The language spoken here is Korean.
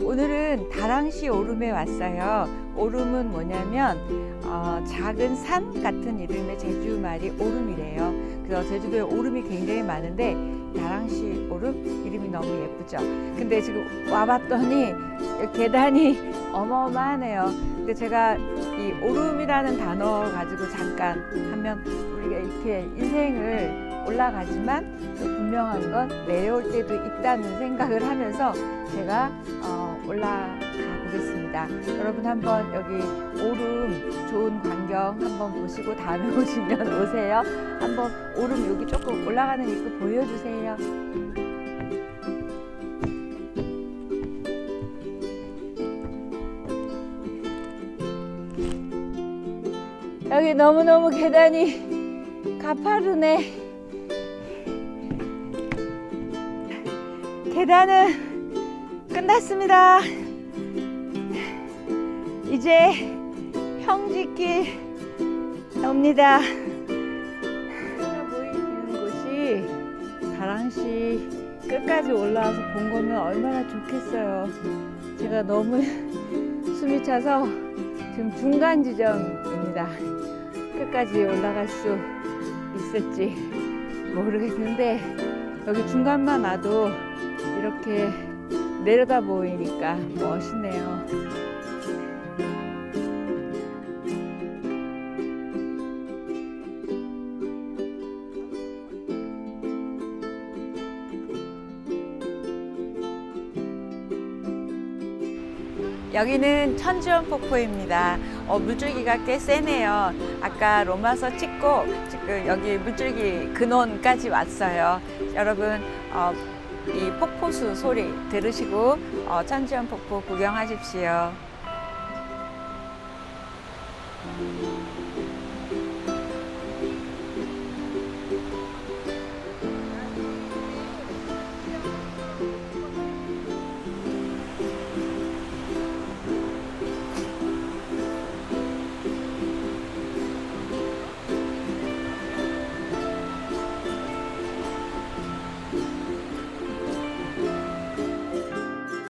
오늘은 다랑시 오름에 왔어요. 오름은 뭐냐면 어, 작은 산 같은 이름의 제주 말이 오름이래요. 그래서 제주도에 오름이 굉장히 많은데 다랑시 오름 이름이 너무 예쁘죠. 근데 지금 와봤더니 계단이 어마어마하네요. 근데 제가 이 오름이라는 단어 가지고 잠깐 하면 우리가 이렇게 인생을 올라가지만 또 분명한 건 내려올 때도 있다는 생각을 하면서 제가 어, 올라가 보겠습니다. 여러분 한번 여기 오름 좋은 광경 한번 보시고 다음에 오시면 오세요. 한번 오름 여기 조금 올라가는 입구 보여주세요. 여기 너무너무 계단이 가파르네. 계단은 끝났습니다. 이제 평지길 옵니다. 보이는 곳이 다랑시 끝까지 올라와서 본 거면 얼마나 좋겠어요. 제가 너무 숨이 차서 지금 중간 지점입니다. 끝까지 올라갈 수 있을지 모르겠는데 여기 중간만 와도 이렇게 내려다 보이니까 멋있네요. 여기는 천지연 폭포입니다. 어, 물줄기가 꽤 세네요. 아까 로마서 찍고 지금 여기 물줄기 근원까지 왔어요. 여러분 어, 이 폭포수 소리 들으시고 어, 천지연 폭포 구경하십시오.